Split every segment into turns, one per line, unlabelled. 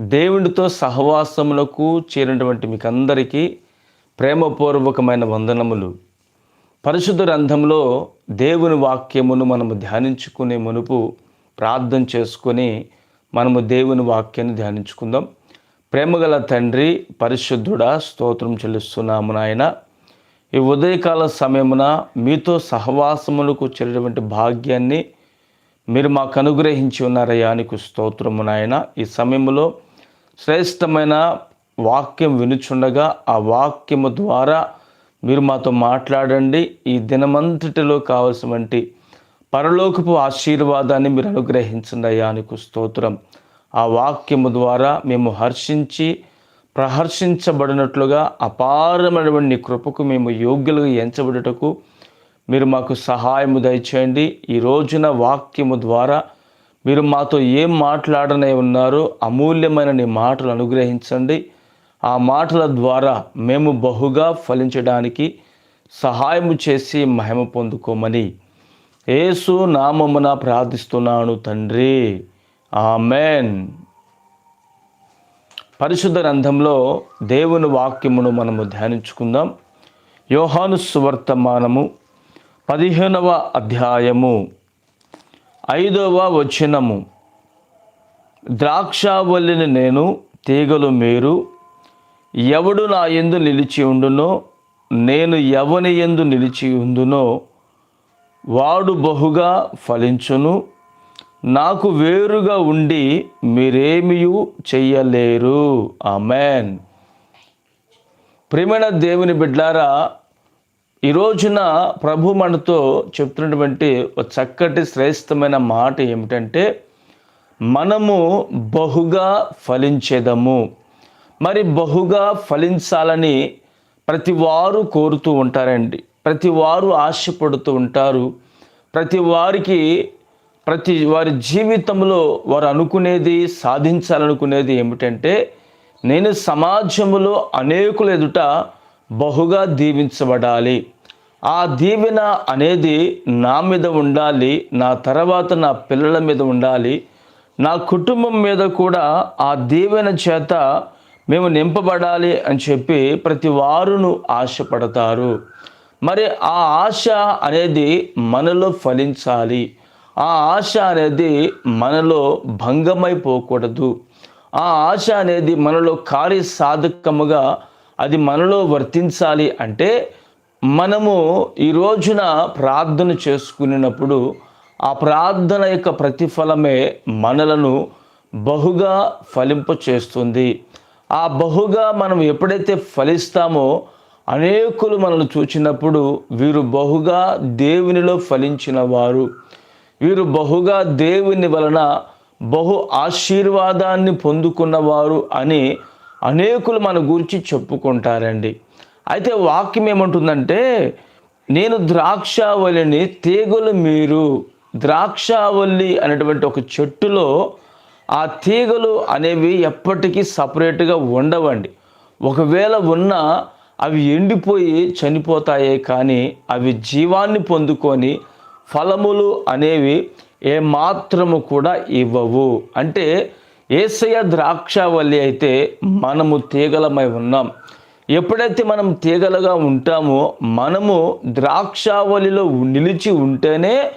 దేవునితో సహవాసములకు చేరినటువంటి మీకు అందరికీ ప్రేమపూర్వకమైన వందనములు. పరిశుద్ధ గ్రంథంలో దేవుని వాక్యమును మనము ధ్యానించుకునే మునుపు ప్రార్థన చేసుకొని మనము దేవుని వాక్యాన్ని ధ్యానించుకుందాం. ప్రేమగల తండ్రి పరిశుద్ధుడా స్తోత్రం చెల్లిస్తున్నాము నాయన. ఈ ఉదయకాల సమయమున మీతో సహవాసములకు చేరినటువంటి భాగ్యాన్ని మీరు మాకు అనుగ్రహించి ఉన్నారయ్యా నీకు స్తోత్రము నాయన. ఈ సమయంలో శ్రేష్టమైన వాక్యం వినుచుండగా ఆ వాక్యము ద్వారా మీరు మాతో మాట్లాడండి. ఈ దినమంతటిలో కావలసినటువంటి పరలోకపు ఆశీర్వాదాన్ని మీరు అనుగ్రహించండి అయ్యా నీకు స్తోత్రం. ఆ వాక్యము ద్వారా మేము హర్షించి ప్రహర్షించబడినట్లుగా అపారమైనటువంటి కృపకు మేము యోగ్యులుగా ఎంచబడుటకు మీరు మాకు సహాయము దయచేయండి. ఈ రోజున వాక్యము ద్వారా మీరు మాతో ఏం మాట్లాడనే ఉన్నారో అమూల్యమైన నీ మాటలు అనుగ్రహించండి. ఆ మాటల ద్వారా మేము బహుగా ఫలించడానికి సహాయము చేసి మహిమ పొందుకోమని ఏసు నామమున ప్రార్థిస్తున్నాను తండ్రి. ఆమెన్. పరిశుద్ధ గ్రంథంలో దేవుని వాక్యమును మనము ధ్యానించుకుందాం. యోహాను సువర్తమానము పదిహేనవ అధ్యాయము ఐదవ వచనము. ద్రాక్షావల్లిని నేను తీగలు మీరు ఎవడు నా ఎందు నిలిచి ఉండునో నేను ఎవని ఎందు నిలిచి ఉందునో వాడు బహుగా ఫలించును. నాకు వేరుగా ఉండి మీరేమియు చెయ్యలేరు. ఆమెన్. ప్రియమైన దేవుని బిడ్లారా ఈ రోజున ప్రభు మనతో చెప్తున్నటువంటి ఒక చక్కటి శ్రేష్టమైన మాట ఏమిటంటే మనము బహుగా ఫలించేదము. మరి బహుగా ఫలించాలని ప్రతి వారు కోరుతూ ఉంటారండి. ప్రతి వారు ఆశపడుతూ ఉంటారు. ప్రతి వారికి ప్రతి వారి జీవితంలో వారు అనుకునేది సాధించాలనుకునేది ఏమిటంటే నేను సమాజంలో అనేకుల ఎదుట బహుగా దీవించబడాలి. ఆ దీవెన అనేది నా మీద ఉండాలి నా తర్వాత నా పిల్లల మీద ఉండాలి. నా కుటుంబం మీద కూడా ఆ దీవెన చేత మేము నింపబడాలి అని చెప్పి ప్రతి వారును ఆశపడతారు. మరి ఆ ఆశ అనేది మనలో ఫలించాలి. ఆ ఆశ అనేది మనలో భంగమైపోకూడదు. ఆ ఆశ అనేది మనలో కార్యసాధకముగా అది మనలో వర్తించాలి అంటే మనము ఈ రోజున ప్రార్థన చేసుకునేటప్పుడు ఆ ప్రార్థన యొక్క ప్రతిఫలమే మనలను బహుగా ఫలింప చేస్తుంది. ఆ బహుగా మనం ఎప్పుడైతే ఫలిస్తామో అనేకులు మనల్ని చూచినప్పుడు వీరు బహుగా దేవునిలో ఫలించిన వారు. వీరు బహుగా దేవుని వలన బహు ఆశీర్వాదాన్ని పొందుకున్నవారు అని అనేకులు మన గురించి చెప్పుకుంటారండి. అయితే వాక్యం ఏమంటుందంటే నేను ద్రాక్షావళిని తీగలు మీరు ద్రాక్షావల్లి అనేటువంటి ఒక చెట్టులో ఆ తీగలు అనేవి ఎప్పటికీ సపరేట్గా ఉండవండి. ఒకవేళ ఉన్నా అవి ఎండిపోయి చనిపోతాయే కానీ అవి జీవాన్ని పొందుకొని ఫలములు అనేవి ఏమాత్రము కూడా ఇవ్వవు. అంటే ఏసయ ద్రాక్షావల్లి అయితే మనము తీగలమై ఉన్నాం. ఎప్పుడైతే మనం తీగలుగా ఉంటామో మనము ద్రాక్షావళిలో నిలిచి ఉంటేనే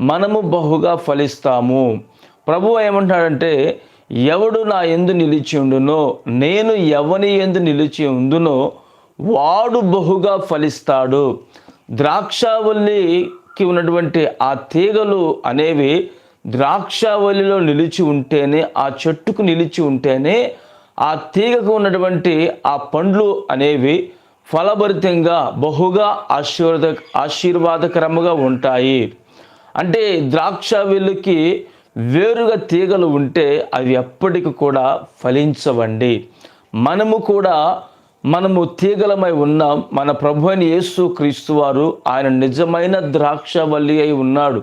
మనము బహుగా ఫలిస్తాము. ప్రభు ఏమంటాడంటే ఎవడు నా ఎందు నిలిచి ఉండునో నేను ఎవని ఎందు నిలిచి ఉందునో వాడు బహుగా ఫలిస్తాడు. ద్రాక్షావల్లికి ఉన్నటువంటి ఆ తీగలు అనేవి ద్రాక్షావల్లిలో నిలిచి ఉంటేనే ఆ చెట్టుకు నిలిచి ఉంటేనే ఆ తీగకు ఉన్నటువంటి ఆ పండ్లు అనేవి ఫలభరితంగా బహుగా ఆశీర్వాద ఆశీర్వాదకరముగా ఉంటాయి. అంటే ద్రాక్ష వెల్లుకి వేరుగా తీగలు ఉంటే అవి ఎప్పటికి కూడా ఫలించవండి. మనము కూడా మనము తీగలమై ఉన్నాం. మన ప్రభు అని యేసు క్రీస్తు వారు ఆయన నిజమైన ద్రాక్షవల్లి అయి ఉన్నాడు.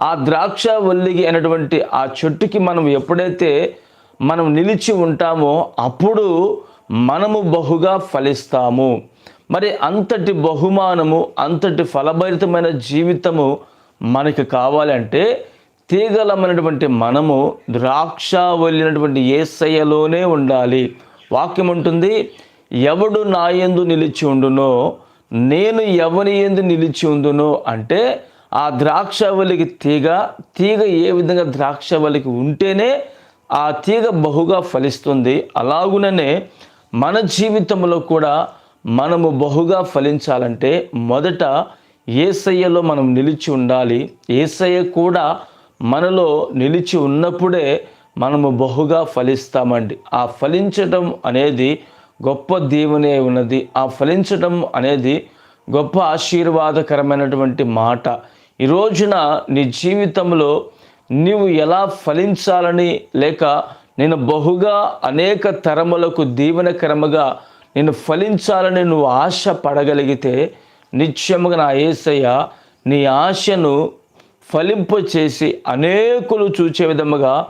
ఆ ద్రాక్షవల్లి అయినటువంటి ఆ చెట్టుకి మనం ఎప్పుడైతే మనం నిలిచి ఉంటామో అప్పుడు మనము బహుగా ఫలిస్తాము. మరి అంతటి బహుమానము అంతటి ఫలభరితమైన జీవితము మనకి కావాలంటే తీగలమైనటువంటి మనము ద్రాక్ష వెళ్ళినటువంటి ఏసయ్యలోనే ఉండాలి. వాక్యం ఉంటుంది ఎవడు నా ఎందు నిలిచి ఉండునో నేను ఎవరి ఎందు నిలిచి ఉండునో అంటే ఆ ద్రాక్షవల్లికి తీగ తీగ ఏ విధంగా ద్రాక్షవల్లికి ఉంటేనే ఆ తీగ బహుగా ఫలిస్తుంది. అలాగుననే మన జీవితంలో కూడా మనము బహుగా ఫలించాలంటే మొదట ఏసయ్యలో మనం నిలిచి ఉండాలి. ఏసయ్య కూడా మనలో నిలిచి ఉన్నప్పుడే మనము బహుగా ఫలిస్తామండి. ఆ ఫలించటం అనేది గొప్ప దీవునే ఉన్నది. ఆ ఫలించటం అనేది గొప్ప ఆశీర్వాదకరమైనటువంటి మాట. ఈ రోజున నీ జీవితంలో నీవు ఎలా ఫలించాలని లేక నేను బహుగా అనేక తరములకు దీవెనకరముగా నేను ఫలించాలని నువ్వు ఆశ పడగలిగితే నిత్యముగా నా ఏసయ్య నీ ఆశను ఫలింపు చేసి అనేకులు చూచే విధముగా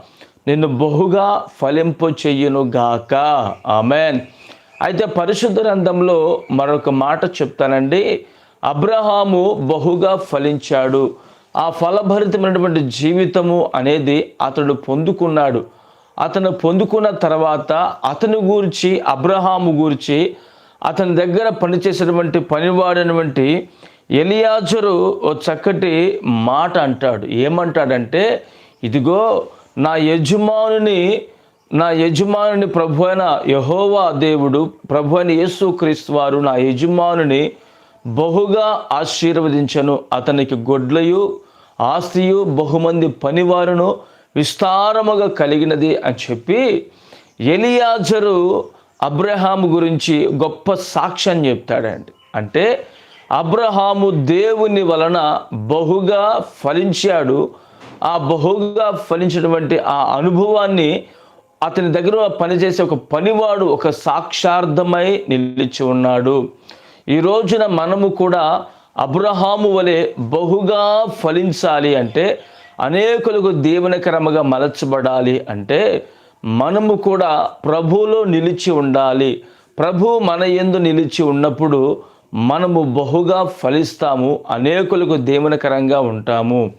నిన్ను బహుగా ఫలింపు చెయ్యును గాక. ఆమెన్. అయితే పరిశుద్ధ గ్రంథంలో మరొక మాట చెప్తానండి. అబ్రహాము బహుగా ఫలించాడు. ఆ ఫలభరితమైనటువంటి జీవితము అనేది అతడు పొందుకున్నాడు. అతను పొందుకున్న తర్వాత అతని గూర్చి అబ్రహాము గూర్చి అతని దగ్గర పనిచేసినటువంటి పనివాడైనటువంటి ఎలియాజరు ఓ చక్కటి మాట అంటాడు. ఏమంటాడంటే ఇదిగో నా యజమానుని నా యజమానుని ప్రభు అయిన యహోవా దేవుడు ప్రభు అయిన యేసుక్రీస్తు వారు నా యజమానుని బహుగా ఆశీర్వదించను అతనికి గొడ్లయు ఆస్తియు బహుమంది పనివారును విస్తారముగా కలిగినది అని చెప్పి ఎలియాజరు అబ్రహాము గురించి గొప్ప సాక్ష్యం చెప్తాడండి. అంటే అబ్రహాము దేవుని వలన బహుగా ఫలించాడు. ఆ బహుగా ఫలించినటువంటి ఆ అనుభవాన్ని అతని దగ్గర పనిచేసే ఒక పనివాడు ఒక సాక్షార్థమై నిలిచి ఉన్నాడు. ఈ రోజున మనము కూడా అబ్రహాము వలె బహుగా ఫలించాలి అంటే అనేకులకు దీవెనకరముగా మలచబడాలి అంటే మనము కూడా ప్రభువులో నిలిచి ఉండాలి. ప్రభు మన ఎందు నిలిచి ఉన్నప్పుడు మనము బహుగా ఫలిస్తాము అనేకులకు దీవెనకరంగా ఉంటాము.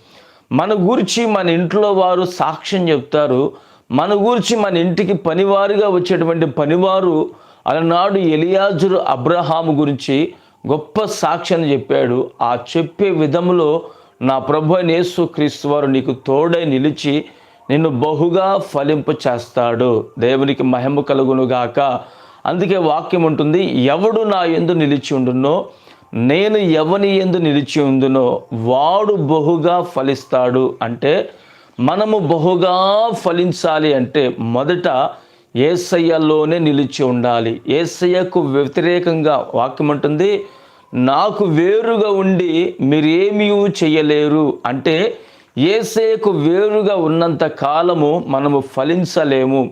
మన గురించి మన ఇంట్లో వారు సాక్ష్యం చెప్తారు. మన గురించి మన ఇంటికి పనివారుగా వచ్చేటువంటి పనివారు అలనాడు ఎలియాజురు అబ్రహాము గురించి గొప్ప సాక్షి అని చెప్పాడు. ఆ చెప్పే విధములో నా ప్రభు నేసు యేసు క్రీస్తు వారు నీకు తోడై నిలిచి నిన్ను బహుగా ఫలింపు చేస్తాడు. దేవునికి మహిమ కలుగునుగాక అందుకే వాక్యం ఉంటుంది ఎవడు నా ఎందు నిలిచి ఉండునో నేను ఎవని ఎందు నిలిచి ఉందునో వాడు బహుగా ఫలిస్తాడు. అంటే మనము బహుగా ఫలించాలి అంటే మొదట ఏసయ్యలోనే నిలిచి ఉండాలి. ఏసయ్యకు వ్యతిరేకంగా వాక్యం ఉంటుంది నాకు వేరుగా ఉండి మీరేమీ చేయలేరు. అంటే ఏసయ్యకు వేరుగా ఉన్నంత కాలము మనము ఫలించలేము.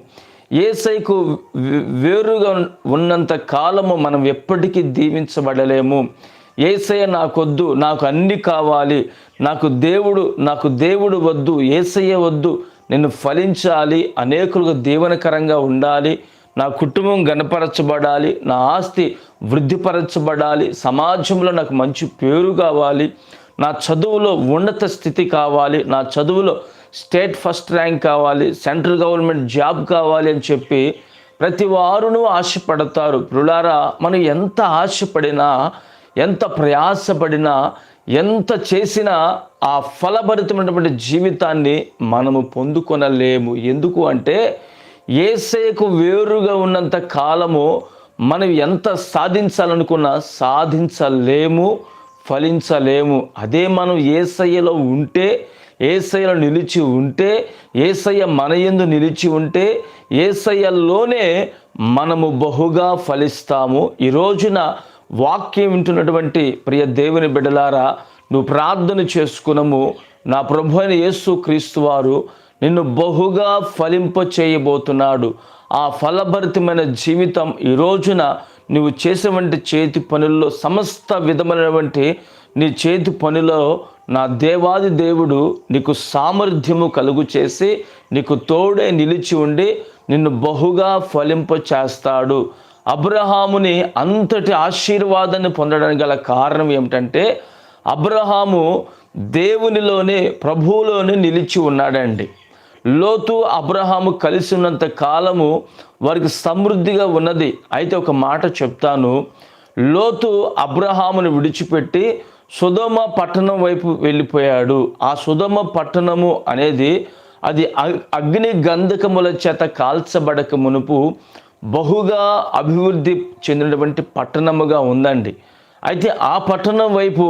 ఏసైకు వేరుగా ఉన్నంత కాలము మనం ఎప్పటికీ దీవించబడలేము. ఏసయ్య నాకొద్దు నాకు అన్ని కావాలి. నాకు దేవుడు నాకు దేవుడు వద్దు ఏసయ్య వద్దు నేను ఫలించాలి అనేకులకు దీవనకరంగా ఉండాలి నా కుటుంబం గణపరచబడాలి నా ఆస్తి వృద్ధిపరచబడాలి సమాజంలో నాకు మంచి పేరు కావాలి నా చదువులో ఉన్నత స్థితి కావాలి నా చదువులో స్టేట్ ఫస్ట్ ర్యాంక్ కావాలి సెంట్రల్ గవర్నమెంట్ జాబ్ కావాలి అని చెప్పి ప్రతి వారును ఆశపడతారు. ప్రులారా మనం ఎంత ఆశపడినా ఎంత ప్రయాసపడినా ఎంత చేసినా ఆ ఫలభరితమైనటువంటి జీవితాన్ని మనము పొందుకొనలేము. ఎందుకు అంటే ఏసేకు వేరుగా ఉన్నంత కాలము మనం ఎంత సాధించాలనుకున్నా సాధించలేము ఫలించలేము. అదే మనం ఏసయ్యలో ఉంటే ఏసయ్యలో నిలిచి ఉంటే ఏసయ్య మన ఎందు నిలిచి ఉంటే ఏసయ్యలోనే మనము బహుగా ఫలిస్తాము. ఈ రోజున వాక్యం వింటున్నటువంటి ప్రియ దేవుని బిడ్డలారా నువ్వు ప్రార్థన చేసుకునము. నా ప్రభు అయిన యేసు క్రీస్తు వారు నిన్ను బహుగా ఫలింప చేయబోతున్నాడు. ఆ ఫలభరితమైన జీవితం ఈ రోజున నువ్వు చేసేవంటి చేతి పనుల్లో సమస్త విధమైనటువంటి నీ చేతి పనిలో నా దేవాది దేవుడు నీకు సామర్థ్యము కలుగు చేసి నీకు తోడే నిలిచి ఉండి నిన్ను బహుగా ఫలింప చేస్తాడు. అబ్రహాముని అంతటి ఆశీర్వాదాన్ని పొందడానికి గల కారణం ఏమిటంటే అబ్రహాము దేవునిలోనే ప్రభువులోనే నిలిచి ఉన్నాడండి. లోతు అబ్రహాము కలిసి ఉన్నంత కాలము వారికి సమృద్ధిగా ఉన్నది. అయితే ఒక మాట చెప్తాను. లోతు అబ్రహామును విడిచిపెట్టి సుధమ పట్టణం వైపు వెళ్ళిపోయాడు. ఆ సుధమ పట్టణము అనేది అది అగ్ని గంధకముల చేత కాల్చబడక మునుపు బహుగా అభివృద్ధి చెందినటువంటి పట్టణముగా ఉందండి. అయితే ఆ పట్టణం వైపు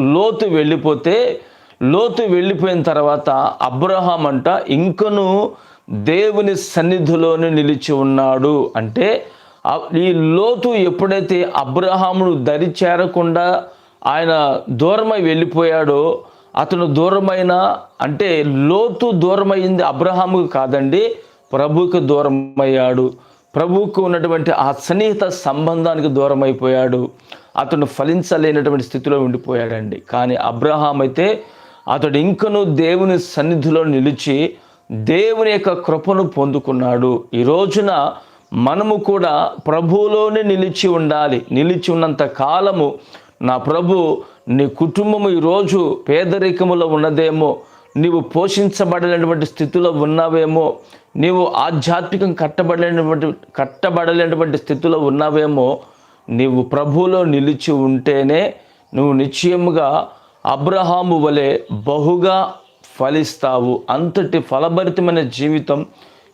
లోతు వెళ్ళిపోతే లోతు వెళ్ళిపోయిన తర్వాత అబ్రహాం అంట ఇంకను దేవుని సన్నిధిలోనే నిలిచి ఉన్నాడు. అంటే ఈ లోతు ఎప్పుడైతే అబ్రహామును దరి చేరకుండా ఆయన దూరమై వెళ్ళిపోయాడో అతను దూరమైన అంటే లోతు దూరమైంది అబ్రహాముకు కాదండి ప్రభుకు దూరమయ్యాడు. ప్రభువుకు ఉన్నటువంటి ఆ సన్నిహిత సంబంధానికి దూరమైపోయాడు. అయిపోయాడు అతను ఫలించలేనటువంటి స్థితిలో ఉండిపోయాడండి. కానీ అబ్రహాం అయితే అతడు ఇంకను దేవుని సన్నిధిలో నిలిచి దేవుని యొక్క కృపను పొందుకున్నాడు. ఈ రోజున మనము కూడా ప్రభువులోనే నిలిచి ఉండాలి. నిలిచి ఉన్నంత కాలము నా ప్రభు నీ కుటుంబము ఈరోజు పేదరికములో ఉన్నదేమో నీవు పోషించబడలేనటువంటి స్థితిలో ఉన్నావేమో నీవు ఆధ్యాత్మికం కట్టబడలేనటువంటి కట్టబడలేనటువంటి స్థితిలో ఉన్నావేమో నీవు ప్రభువులో నిలిచి ఉంటేనే నువ్వు నిశ్చయముగా అబ్రహాము వలె బహుగా ఫలిస్తావు. అంతటి ఫలభరితమైన జీవితం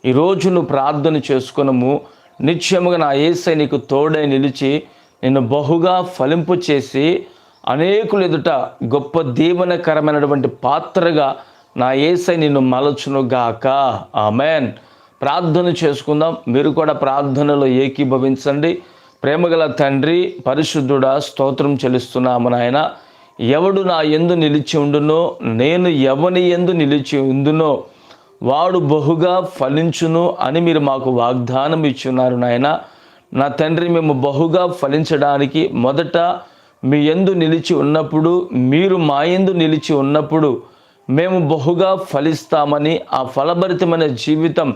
ఈరోజు నువ్వు ప్రార్థన చేసుకునము. నిశ్చయముగా నా ఏసై నీకు తోడై నిలిచి నిన్ను బహుగా ఫలింపు చేసి అనేకులు ఎదుట గొప్ప దీవనకరమైనటువంటి పాత్రగా నా ఏసై నిన్ను మలచునుగాక ఆమెన్. ప్రార్థన చేసుకుందాం. మీరు కూడా ప్రార్థనలో ఏకీభవించండి. ప్రేమగల తండ్రి పరిశుద్ధుడా స్తోత్రం చెల్లిస్తున్నాము నాయన. ఎవడు నా ఎందు నిలిచి ఉండునో నేను ఎవని ఎందు నిలిచి ఉందునో వాడు బహుగా ఫలించును అని మీరు మాకు వాగ్దానం ఇచ్చున్నారు నాయన. నా తండ్రి మేము బహుగా ఫలించడానికి మొదట మీ ఎందు నిలిచి ఉన్నప్పుడు మీరు మా ఎందు నిలిచి ఉన్నప్పుడు మేము బహుగా ఫలిస్తామని ఆ ఫలభరితమైన జీవితం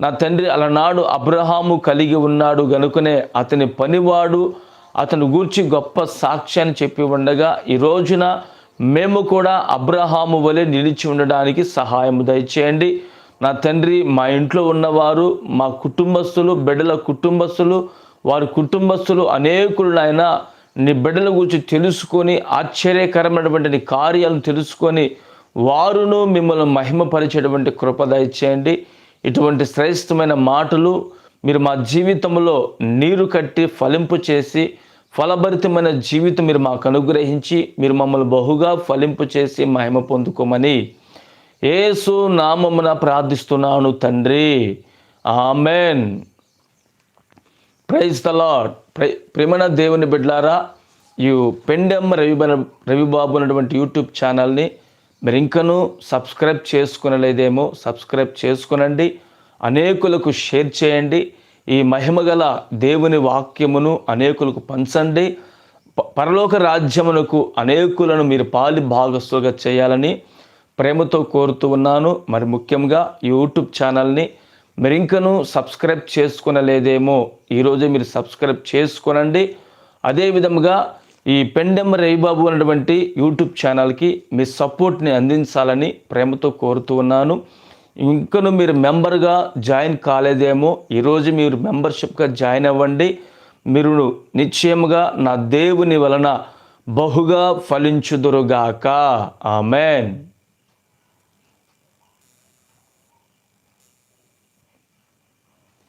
నా తండ్రి అలనాడు అబ్రహాము కలిగి ఉన్నాడు గనుకనే అతని పనివాడు అతను గూర్చి గొప్ప సాక్ష్యాన్ని చెప్పి ఉండగా ఈ రోజున మేము కూడా అబ్రహాము వలె నిలిచి ఉండడానికి సహాయం దయచేయండి. నా తండ్రి మా ఇంట్లో ఉన్నవారు మా కుటుంబస్తులు బిడ్డల కుటుంబస్తులు వారి కుటుంబస్తులు అనేకులు నాయన నీ బిడ్డల గురించి తెలుసుకొని ఆశ్చర్యకరమైనటువంటి నీ కార్యాలను తెలుసుకొని వారును మిమ్మల్ని మహిమపరిచేటువంటి కృప దయచేయండి. ఇటువంటి శ్రేష్టమైన మాటలు మీరు మా జీవితంలో నీరు కట్టి ఫలింపు చేసి ఫలభరితమైన జీవితం మీరు మాకు అనుగ్రహించి మీరు మమ్మల్ని బహుగా ఫలింపు చేసి మహిమ పొందుకోమని ఏసు నామమున ప్రార్థిస్తున్నాను తండ్రి. ఆమెన్. ప్రైజ్ ద లాడ్ ప్రేమణ దేవుని బిడ్లారా ఈ పెండెమ్మ రవి రవిబాబు అన్నటువంటి యూట్యూబ్ ఛానల్ని మీరు ఇంకనూ సబ్స్క్రైబ్ చేసుకునలేదేమో సబ్స్క్రైబ్ చేసుకునండి. అనేకులకు షేర్ చేయండి. ఈ మహిమగల దేవుని వాక్యమును అనేకులకు పంచండి. పరలోక రాజ్యమునకు అనేకులను మీరు పాలి భాగస్తులుగా చేయాలని ప్రేమతో కోరుతూ ఉన్నాను. మరి ముఖ్యంగా యూట్యూబ్ ఛానల్ని మీరు ఇంకనూ సబ్స్క్రైబ్ చేసుకునలేదేమో ఈరోజే మీరు సబ్స్క్రైబ్ చేసుకునండి. అదేవిధముగా ఈ పెండెమ్మ రవిబాబు అనేటువంటి యూట్యూబ్ ఛానల్కి మీ సపోర్ట్ని అందించాలని ప్రేమతో కోరుతూ ఉన్నాను. ఇంకను మీరు మెంబర్గా జాయిన్ కాలేదేమో ఈరోజు మీరు మెంబర్షిప్గా జాయిన్ అవ్వండి. మీరు నిశ్చయముగా నా దేవుని వలన బహుగా ఫలించుదురుగాక. ఆమెన్.